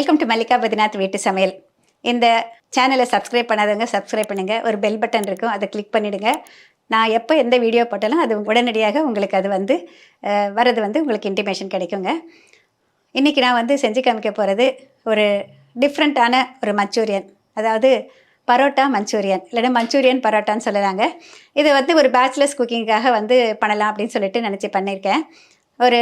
Welcome to Mallika பதிநாத் வீட்டு சமையல் இந்த சேனலை சப்ஸ்கிரைப் பண்ணாதவங்க சப்ஸ்கிரைப் பண்ணுங்கள் ஒரு பெல் பட்டன் இருக்கும் அதை கிளிக் பண்ணிவிடுங்க நான் எப்போ எந்த வீடியோ போட்டாலும் அது உடனடியாக உங்களுக்கு அது வந்து வர்றது வந்து உங்களுக்கு இன்டிமேஷன் கிடைக்குங்க. இன்றைக்கி நான் வந்து செஞ்சு காமிக்க போகிறது ஒரு டிஃப்ரெண்ட்டான ஒரு மஞ்சூரியன் அதாவது பரோட்டா மஞ்சூரியன் இல்லைன்னா மஞ்சூரியன் பரோட்டான்னு சொல்லலாங்க. இது வந்து ஒரு பேச்சுலர்ஸ் குக்கிங்காக வந்து பண்ணலாம் அப்படின்னு சொல்லிட்டு நினச்சி பண்ணியிருக்கேன். ஒரு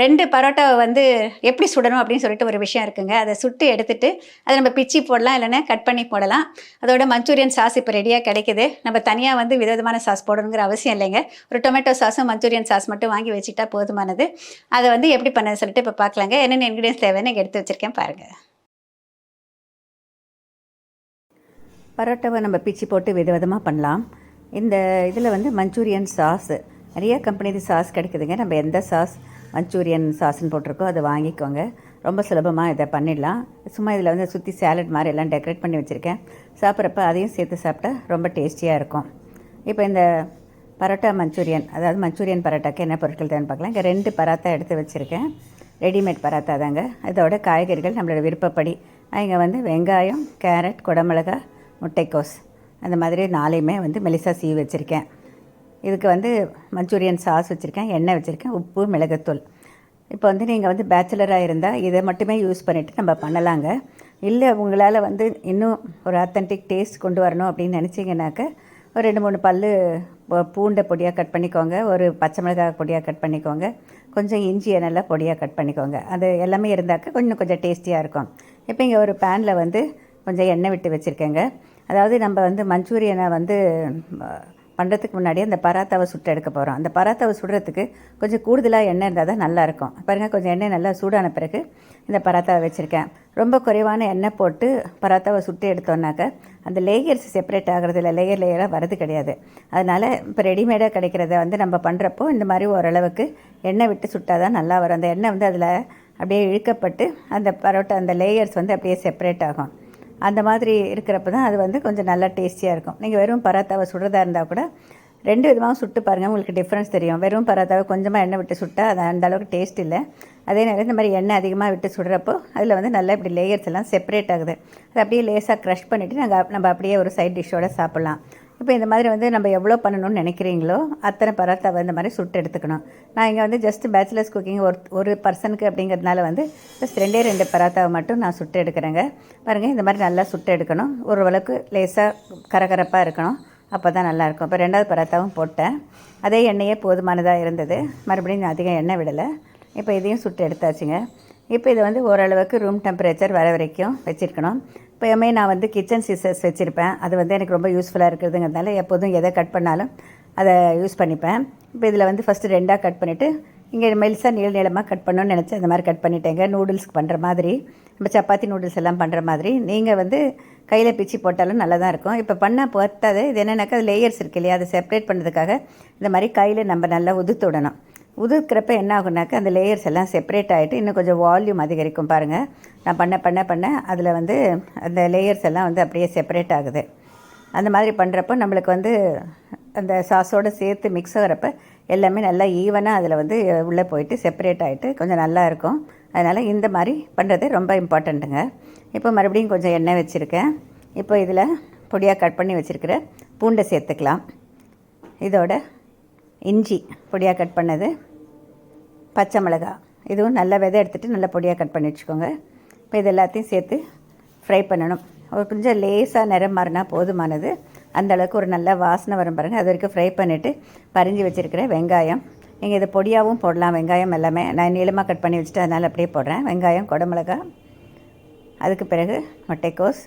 ரெண்டு பரோட்டாவை வந்து எப்படி சுடணும் அப்படின்னு சொல்லிட்டு ஒரு விஷயம் இருக்குங்க. அதை சுட்டு எடுத்துட்டு அதை நம்ம பிச்சி போடலாம் இல்லைன்னா கட் பண்ணி போடலாம். அதோட மஞ்சூரியன் சாஸ் இப்போ ரெடியாக கிடைக்குது. நம்ம தனியாக வந்து விதவிதமான சாஸ் போடணுங்கிற அவசியம் இல்லைங்க. ஒரு டொமேட்டோ சாஸும் மஞ்சூரியன் சாஸ் மட்டும் வாங்கி வச்சுட்டா போதுமானது. அதை வந்து எப்படி பண்ணது சொல்லிட்டு இப்போ பார்க்கலாங்க. என்னென்ன இன்க்ரீடியன்ஸ் தேவைன்னு எடுத்து வச்சுருக்கேன் பாருங்கள் பரோட்டாவை நம்ம பிச்சு போட்டு விதவிதமாக பண்ணலாம். இந்த இதில் வந்து மஞ்சூரியன் சாஸு நிறைய கம்பெனி சாஸ் கிடைக்குதுங்க. நம்ம எந்த சாஸ் மஞ்சூரியன் சாஸ்ன்னு போட்டிருக்கோ அதை வாங்கிக்கோங்க. ரொம்ப சுலபமாக இதை பண்ணிடலாம். சும்மா இதில் வந்து சுற்றி சேலட் மாதிரி எல்லாம் டெக்கரேட் பண்ணி வச்சுருக்கேன். சாப்பிட்றப்ப அதையும் சேர்த்து சாப்பிட்டா ரொம்ப டேஸ்டியாக இருக்கும். இப்போ இந்த பரோட்டா மஞ்சூரியன் அதாவது மஞ்சூரியன் பரோட்டாக்கு என்ன பொருட்கள் தேவைன்னு பார்க்கலாம். இங்கே ரெண்டு பராத்தா எடுத்து வச்சுருக்கேன். ரெடிமேட் பராத்தா தாங்க. இதோட காய்கறிகள் நம்மளோட விருப்பப்படி. இங்கே வந்து வெங்காயம் கேரட் குடமிளகா முட்டைக்கோஸ். அந்த மாதிரி நாளையுமே வந்து மெலிசா சீவி வச்சுருக்கேன். இதுக்கு வந்து மஞ்சூரியன் சாஸ் வச்சுருக்கேன் எண்ணெய் வச்சுருக்கேன் உப்பு மிளகுத்தூள். இப்போ வந்து நீங்கள் வந்து பேச்சுலராக இருந்தால் இதை மட்டுமே யூஸ் பண்ணிவிட்டு நம்ம பண்ணலாங்க. இல்லை உங்களால் வந்து இன்னும் ஒரு அத்தன்டிக் டேஸ்ட் கொண்டு வரணும் அப்படின்னு நினச்சிங்கனாக்க ஒரு ரெண்டு மூணு பல் பூண்டை பொடியாக கட் பண்ணிக்கோங்க ஒரு பச்சை மிளகாய் பொடியாக கட் பண்ணிக்கோங்க கொஞ்சம் இஞ்சியை நல்லா பொடியாக கட் பண்ணிக்கோங்க. அது எல்லாமே இருந்தாக்க கொஞ்சம் கொஞ்சம் டேஸ்டியாக இருக்கும். இப்போ இங்கே ஒரு பேனில் வந்து கொஞ்சம் எண்ணெய் விட்டு வச்சுருக்கேங்க. அதாவது நம்ம வந்து மஞ்சூரியனை வந்து பண்ணுறதுக்கு முன்னாடி அந்த பராத்தாவை சுட்டு எடுக்க போகிறோம் அந்த பராத்தாவை சுடுறதுக்கு கொஞ்சம் கூடுதலாக எண்ணெய் இருந்தால் தான் நல்லாயிருக்கும் பாருங்கள் கொஞ்சம் எண்ணெய் நல்லா சூடான பிறகு இந்த பராத்தாவை வச்சுருக்கேன். ரொம்ப குறைவான எண்ணெய் போட்டு பராத்தாவை சுட்டு எடுத்தோன்னாக்க அந்த லேயர்ஸ் செப்பரேட் ஆகிறது இல்லை லேயர் லேயராக வரது கிடையாது. அதனால் இப்போ ரெடிமேடாக கிடைக்கிறத வந்து நம்ம பண்ணுறப்போ இந்த மாதிரி ஓரளவுக்கு எண்ணெய் விட்டு சுட்டால் தான் நல்லா வரும். அந்த எண்ணெய் வந்து அதில் அப்படியே இழுக்கப்பட்டு அந்த பரோட்டா அந்த லேயர்ஸ் வந்து அப்படியே செப்பரேட் ஆகும். அந்த மாதிரி இருக்கிறப்ப தான் அது வந்து கொஞ்சம் நல்லா டேஸ்டியாக இருக்கும். நீங்கள் வெறும் பராத்தாவை சுடுறதா இருந்தால் கூட ரெண்டு விதமாகவும் சுட்டு பாருங்கள் உங்களுக்கு டிஃப்ரென்ஸ் தெரியும். வெறும் பராத்தாவை கொஞ்சமாக எண்ணெய் விட்டு சுட்டால் அது அந்த அளவுக்கு டேஸ்ட் இல்லை. அதே நேரம் இந்த மாதிரி எண்ணெய் அதிகமாக விட்டு சுடுறப்போ அதில் வந்து நல்லா இப்படி லேயர்ஸ் எல்லாம் செப்பரேட் ஆகுது. அது அப்படியே லேசாக க்ரஷ் பண்ணிவிட்டு நாங்கள் நம்ம அப்படியே ஒரு சைட் டிஷ்ஷோடு சாப்பிட்லாம். இப்போ இந்த மாதிரி வந்து நம்ம எவ்வளோ பண்ணணும்னு நினைக்கிறீங்களோ அத்தனை பராத்தாவை இந்த மாதிரி சுட்டு எடுத்துக்கணும். நான் இங்கே வந்து ஜஸ்ட் பேச்சுலர்ஸ் குக்கிங் ஒரு ஒரு பர்சனுக்கு அப்படிங்கிறதுனால வந்து ஜஸ்ட் ரெண்டே ரெண்டு பராத்தாவை மட்டும் நான் சுட்டு எடுக்கிறேங்க. பாருங்கள் இந்த மாதிரி நல்லா சுட்டு எடுக்கணும். ஓரளவுக்கு லேசாக கரகரப்பாக இருக்கணும். அப்போ தான் நல்லாயிருக்கும் இப்போ ரெண்டாவது பராத்தாவும் போட்டேன். அதே எண்ணெயே போதுமானதாக இருந்தது. மறுபடியும் நான் அதிகம் எண்ணெய் விடலை. இப்போ இதையும் சுட்டு எடுத்தாச்சுங்க. இப்போ இதை வந்து ஓரளவுக்கு ரூம் டெம்பரேச்சர் வர வரைக்கும் வச்சுருக்கணும். எப்போயுமே நான் வந்து கிச்சன் சிசர்ஸ் வச்சுருப்பேன். அது வந்து எனக்கு ரொம்ப யூஸ்ஃபுல்லாக இருக்கிறதுங்கிறதுனால எப்போதும் எதை கட் பண்ணாலும் அதை யூஸ் பண்ணிப்பேன். இப்போ இதில் வந்து ஃபஸ்ட்டு ரெண்டாக கட் பண்ணிவிட்டு இங்கே மெல்சாக நீள நீளமாக கட் பண்ணணும்னு நினச்சி அந்த மாதிரி கட் பண்ணிட்டேங்க நூடுல்ஸ்க்கு பண்ணுற மாதிரி நம்ம சப்பாத்தி நூடுல்ஸ் எல்லாம் பண்ணுற மாதிரி. நீங்கள் வந்து கையில் பிச்சு போட்டாலும் நல்லா தான் இருக்கும். இப்போ பண்ணால் பொறுத்தாது இது என்னென்னாக்கா லேயர்ஸ் இருக்கு இல்லையா? அதை செப்பரேட் பண்ணுறதுக்காக இந்த மாதிரி கையில் நம்ம நல்லா உதுத்து விடணும். உதிர்க்கிறப்ப என்ன ஆகுனாக்கா அந்த லேயர்ஸ் எல்லாம் செப்பரேட் ஆகிட்டு இன்னும் கொஞ்சம் வால்யூம் அதிகரிக்கும் பாருங்கள் நான் பண்ண பண்ண பண்ண அதில் வந்து அந்த லேயர்ஸ் எல்லாம் வந்து அப்படியே செப்பரேட் ஆகுது. அந்த மாதிரி பண்ணுறப்போ நம்மளுக்கு வந்து அந்த சாஸோடு சேர்த்து மிக்ஸ் ஆகிறப்ப எல்லாமே நல்லா ஈவனாக அதில் வந்து உள்ளே போயிட்டு செப்பரேட் ஆகிட்டு கொஞ்சம் நல்லா இருக்கும். அதனால் இந்த மாதிரி பண்ணுறது ரொம்ப இம்பார்ட்டண்ட்டுங்க இப்போ மறுபடியும் கொஞ்சம் எண்ணெய் வச்சுருக்கேன். இப்போ இதில் பொடியாக கட் பண்ணி வச்சுருக்கிற பூண்டை சேர்த்துக்கலாம். இதோட இஞ்சி பொடியாக கட் பண்ணது. பச்சை மிளகா. இதுவும் நல்ல விதை எடுத்துகிட்டு நல்லா பொடியாக கட் பண்ணி வச்சுக்கோங்க. இப்போ இது எல்லாத்தையும் சேர்த்து ஃப்ரை பண்ணணும். ஒரு கொஞ்சம் லேசாக நிறம் மாறினா போதுமானது. அந்த அளவுக்கு ஒரு நல்ல வாசனை வரும் பாருங்கள் அது வரைக்கும் ஃப்ரை பண்ணிவிட்டு பரிஞ்சு வச்சுருக்கிற வெங்காயம். நீங்கள் இதை பொடியாகவும் போடலாம். வெங்காயம் எல்லாமே நான் நீளமாக கட் பண்ணி வச்சுட்டு அதனால் அப்படியே போடுறேன். வெங்காயம் குடமிளகா அதுக்கு பிறகு முட்டைக்கோஸ்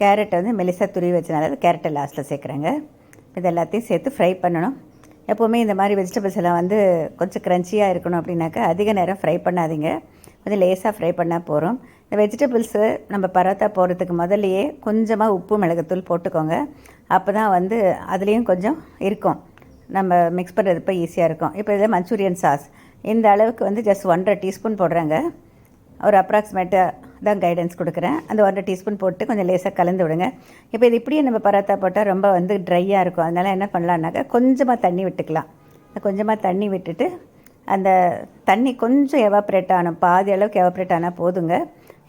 கேரட்டை வந்து மெலிசா துருவி வச்சனால கேரட்டை லாஸ்ட்டில் சேர்க்குறேங்க. இது எல்லாத்தையும் சேர்த்து ஃப்ரை பண்ணணும். எப்போவுமே இந்த மாதிரி வெஜிடபிள்ஸ் எல்லாம் வந்து கொஞ்சம் க்ரன்ச்சியாக இருக்கணும் அப்படின்னாக்கா அதிக நேரம் ஃப்ரை பண்ணாதீங்க. கொஞ்சம் லேசாக ஃப்ரை பண்ணால் போகிறோம் இந்த வெஜிடபிள்ஸு நம்ம பரோட்டா போடுறதுக்கு முதல்லையே கொஞ்சமாக உப்பு மிளகுத்தூள் போட்டுக்கோங்க. அப்போ தான் வந்து அதுலேயும் கொஞ்சம் இருக்கும். நம்ம மிக்ஸ் பண்ணுறதுப்போ ஈஸியாக இருக்கும். இப்போ இதில் மஞ்சூரியன் சாஸ் இந்த அளவுக்கு வந்து ஜஸ்ட் ஒன்றரை டீஸ்பூன் போடுறாங்க. ஒரு அப்ராக்சிமேட்டாக தான் கைடன்ஸ் கொடுக்குறேன். அந்த ஒன்றரை டீஸ்பூன் போட்டு கொஞ்சம் லேசாக கலந்து விடுங்க. இப்போ இது இப்படியே நம்ம பராத்தா போட்டால் ரொம்ப வந்து ட்ரையாக இருக்கும். அதனால் என்ன பண்ணலான்னாக்கா கொஞ்சமாக தண்ணி விட்டுக்கலாம். கொஞ்சமாக தண்ணி விட்டுட்டு அந்த தண்ணி கொஞ்சம் எவாப்ரேட் ஆகணும் பாதி அளவுக்கு எவாப்ரேட் ஆனால் போதுங்க.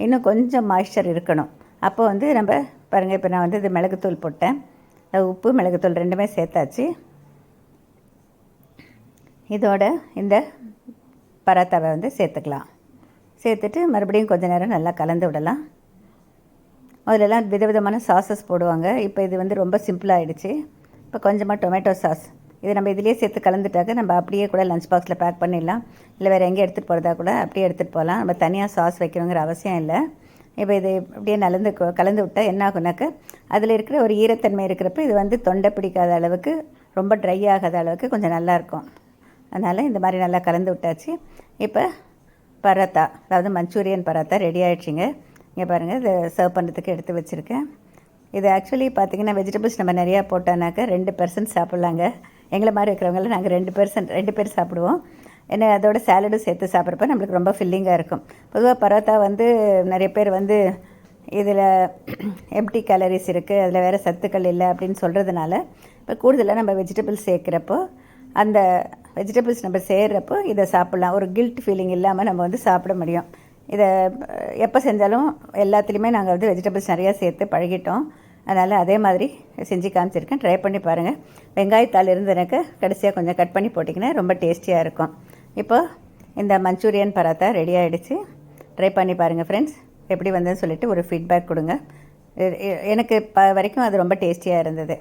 இன்னும் கொஞ்சம் மாய்ஸ்சர் இருக்கணும். அப்போ வந்து நம்ம பாருங்கள் இப்போ நான் வந்து இது மிளகுத்தூள் போட்டேன். உப்பு மிளகுத்தூள் ரெண்டுமே சேர்த்தாச்சு. இதோட இந்த பராத்தாவை வந்து சேர்த்துக்கலாம். சேர்த்துட்டு மறுபடியும் கொஞ்சம் நேரம் நல்லா கலந்து விடலாம். அதிலெல்லாம் விதவிதமான சாஸஸ் போடுவாங்க. இப்போ இது வந்து ரொம்ப சிம்பிளாகிடுச்சு இப்போ கொஞ்சமாக டொமேட்டோ சாஸ் இது நம்ம இதிலேயே சேர்த்து கலந்துட்டாக்க நம்ம அப்படியே கூட லஞ்ச் பாக்ஸில் பேக் பண்ணிடலாம். இல்லை வேறு எங்கே எடுத்துகிட்டு போகிறதா கூட அப்படியே எடுத்துகிட்டு போகலாம் நம்ம தனியாக சாஸ் வைக்கணுங்கிற அவசியம் இல்லை. இப்போ இது அப்படியே நலந்து கொ- கலந்து விட்டால் என்ன ஆகுனாக்க அதில் இருக்கிற ஒரு ஈரத்தன்மை இருக்கிறப்ப இது வந்து தொண்டை பிடிக்காத அளவுக்கு ரொம்ப ட்ரை ஆகாத அளவுக்கு கொஞ்சம் நல்லாயிருக்கும் அதனால் இந்த மாதிரி நல்லா கலந்து விட்டாச்சு. இப்போ பராத்தா அதாவது மஞ்சூரியன் பராத்தா ரெடி ஆகிடுச்சிங்க இங்கே பாருங்கள் இதை சர்வ் பண்ணுறதுக்கு எடுத்து வச்சுருக்கேன். இது ஆக்சுவலி பார்த்தீங்கன்னா வெஜிடபிள்ஸ் நம்ம நிறையா போட்டோன்னாக்கா ரெண்டு பர்சன்ட் சாப்பிட்லாங்க. எங்களை மாதிரி இருக்கிறவங்கள நாங்கள் ரெண்டு பர்சன்ட் ரெண்டு பேர் சாப்பிடுவோம். ஏன்னா அதோட சாலடும் சேர்த்து சாப்பிட்றப்ப நம்மளுக்கு ரொம்ப ஃபில்லிங்காக இருக்கும். பொதுவாக பரோட்டா வந்து நிறைய பேர் வந்து இதில் எம்டி கேலரிஸ் இருக்குது அதில் வேறு சத்துக்கள் இல்லை அப்படின்னு சொல்கிறதுனால இப்போ கூடுதலாக நம்ம வெஜிடபிள்ஸ் சேர்க்குறப்போ அந்த வெஜிடபிள்ஸ் நம்ம சேர்றப்போ இதை சாப்பிட்லாம். ஒரு கில்ட் ஃபீலிங் இல்லாமல் நம்ம வந்து சாப்பிட முடியும். இதை எப்போ செஞ்சாலும் எல்லாத்துலேயுமே நாங்கள் வந்து வெஜிடபிள்ஸ் நிறையா சேர்த்து பழகிட்டோம். அதனால் அதே மாதிரி செஞ்சு காமிச்சிருக்கேன். ட்ரை பண்ணி பாருங்கள் வெங்காயத்தால் இருந்ததுனாக்க கடைசியாக கொஞ்சம் கட் பண்ணி போட்டிங்கன்னா ரொம்ப டேஸ்டியாக இருக்கும். இப்போ இந்த மஞ்சூரியன் பராத்தா ரெடி ஆகிடுச்சு ட்ரை பண்ணி பாருங்கள் ஃப்ரெண்ட்ஸ் எப்படி வந்ததுன்னு சொல்லிட்டு ஒரு ஃபீட்பேக் கொடுங்க. எனக்கு இப்போ வரைக்கும் அது ரொம்ப டேஸ்டியாக இருந்தது.